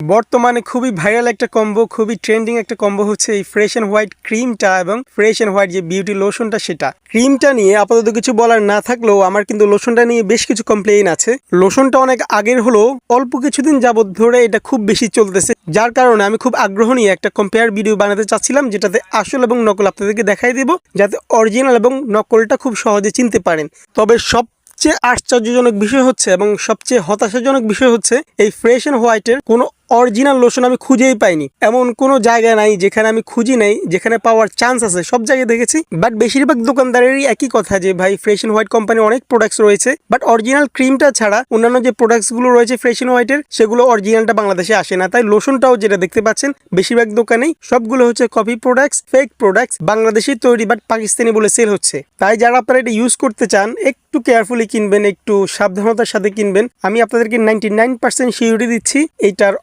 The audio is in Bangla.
বর্তমানে খুবই ভাইরাল একটা কম্বো খুবই ট্রেন্ডিং একটা কম্বো হচ্ছে এই ফ্রেশ অ্যান্ড হোয়াইট ক্রিমটা এবং ফ্রেশ অ্যান্ড হোয়াইট যে বিউটি লোশনটা সেটা। ক্রিমটা নিয়ে আপাতত কিছু বলার না থাকলেও আমার কিন্তু লোশনটা নিয়ে বেশ কিছু কমপ্লেইন আছে। লোশনটা অনেক আগের হলেও অল্প কিছুদিন যাবৎ ধরে এটা খুব বেশি চলতেছে। যার কারণে আমি খুব আগ্রহ নিয়ে একটা কম্পেয়ার ভিডিও বানাতে চাচ্ছিলাম, যেটাতে আসল এবং নকল আপনাদেরকে দেখাই দেবো, যাতে অরিজিনাল এবং নকলটা খুব সহজে চিনতে পারেন। তবে সব সবচেয়ে আশ্চর্যজনক বিষয় হচ্ছে এবং সবচেয়ে হতাশাজনক বিষয় হচ্ছে এই ফ্রেশ অ্যান্ড হোয়াইটের কোনো অরিজিনাল লোশন আমি খুঁজেই পাইনি। এমন কোনো জায়গা নাই যেখানে আমি খুঁজি নাই, যেখানে পাওয়ার চান্স আছে। সব জায়গায় দেখেছি। বাট বেশিরভাগ দোকানদারেরই একই কথা যে, ভাই ফ্রেশ অ্যান্ড হোয়াইট কোম্পানির অনেক প্রোডাক্টস রয়েছে। বাট অরিজিনাল ক্রিমটা ছাড়া অন্যান্য যে প্রোডাক্টসগুলো রয়েছে ফ্রেশ অ্যান্ড হোয়াইটের সেগুলো অরিজিনালটা বাংলাদেশে আসে না। তাই লোশনটাও যেটা দেখতে পাচ্ছেন, বেশিরভাগ দোকানেই সবগুলো হচ্ছে কপি প্রোডাক্টস ফেক প্রোডাক্টস বাংলাদেশেই তৈরি বাট পাকিস্তানি বলে সেল হচ্ছে। তাই যারা আপনারা এটা ইউজ করতে চান, একটু কেয়ারফুলি কিনবেন, একটু সাবধানতার সাথে কিনবেন। আমি আপনাদেরকে নাইনটি নাইন পার্সেন্ট সিউরিটি দিচ্ছি। এইটার